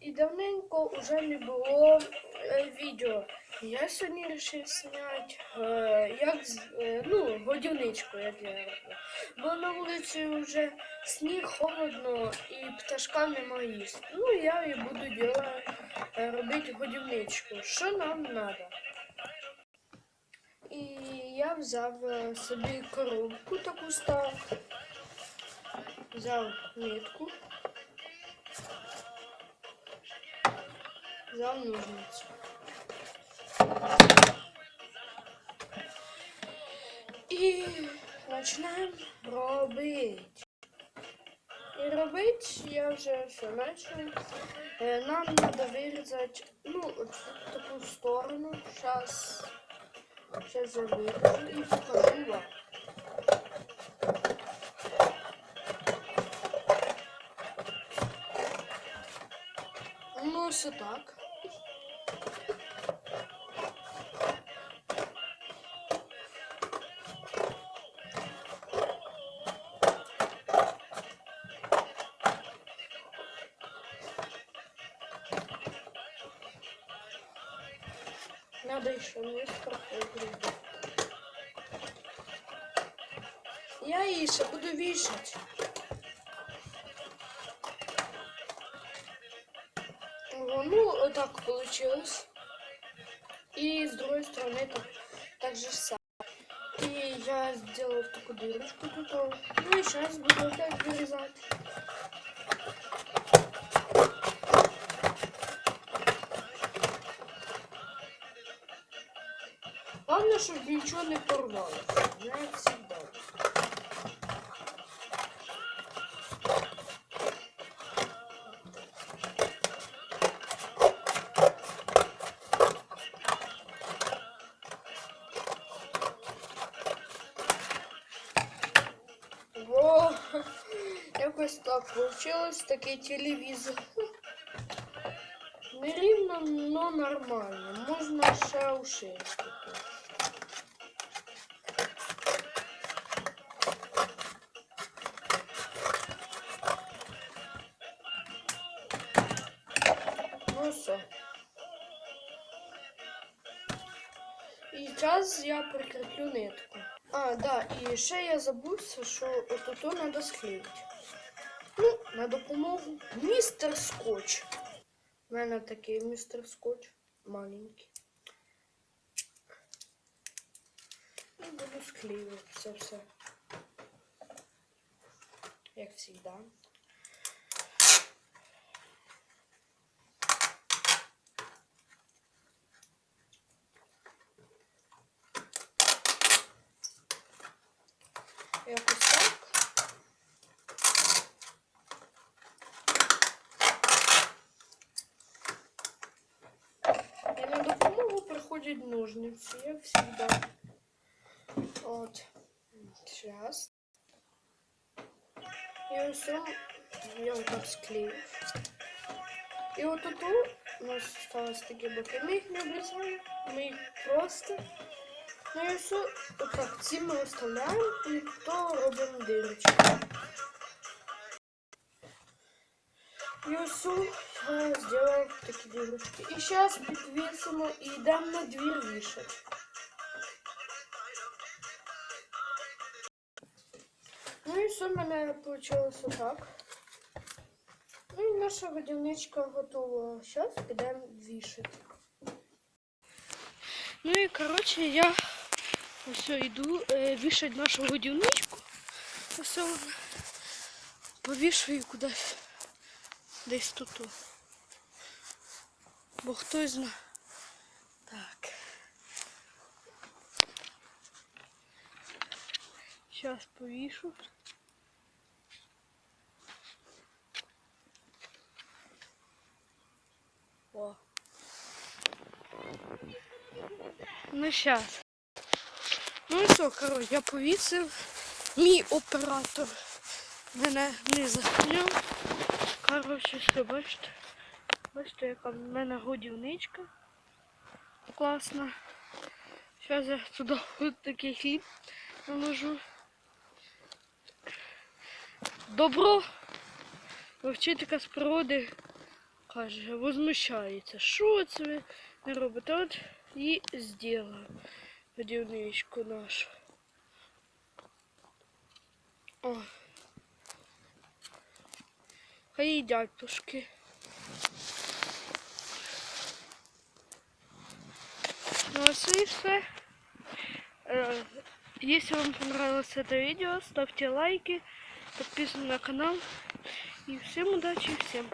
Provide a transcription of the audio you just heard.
І давненько вже не було е, відео. Я сьогодні вирішив зняти, е, як е, ну, годівничку, як я роблю. Бо на вулиці вже сніг холодно і пташка нема їсти. Ну, я і буду робити годівничку. Що нам треба? І я взяв собі коробку таку став, взяв нитку. Взяв ножниці. І почнемо робити. І робити я вже все почав. Е, Нам треба вирізати, ну, таку сторону. Зараз, зараз я виріжу і покажу вам. Ну, ось так. Надо еще грибов. Я еще буду вешать. Ну, вот так получилось. И с другой стороны так, так же самое. И я сделал такую дырочку тут. Ну и сейчас буду опять вырезать. Главное, чтобы ничего не порвалось. Якось так получилось, такий телевізор. Не рівно, но нормально. Можна ще уширити. Ну все. І зараз я прикріплю нитку. А, да, і ще я забувся, що отут треба склеїти. Ну, на допомогу містер Скотч. У мене такий містер Скотч маленький. І буду склеювати це все. Як завжди. Якось так. І на допомогу приходять ножниці, як завжди. От. Сейчас. І ось я вот так склею. І от тут у нас осталось такі боки. Ми їх не обрізаємо, ми їх просто Ну і все, отак, ці ми оставляємо і то робимо дирочку. І ось я зробив такі зараз підвісимо і йдемо на двір вішати. Ну і все, в мене вийшло так. Ну і наша годівничка готова. Зараз підемо вішати. Ну і коротше я ось йду е, вішати нашу годівничку. Вона. Повішую кудись. Десь тут. Бо хтось зна. Так. Зараз повішу. О. Ну сейчас. Ну і що, коротше, я повісив. Мій оператор мене не зупиняв. Коротше, все, бачите. Бачите, яка в мене годівничка. Класна. Зараз я туди от такий хліб наложу. Добро вчителька з природи каже, возмущається. Що це ви не робите? От і зробила годівничку нашу. О. Хай їдять тушки. Ну, ось и все. Э, Если вам понравилось это видео, ставьте лайки, подписывайтесь на канал. И всем удачи, всем пока.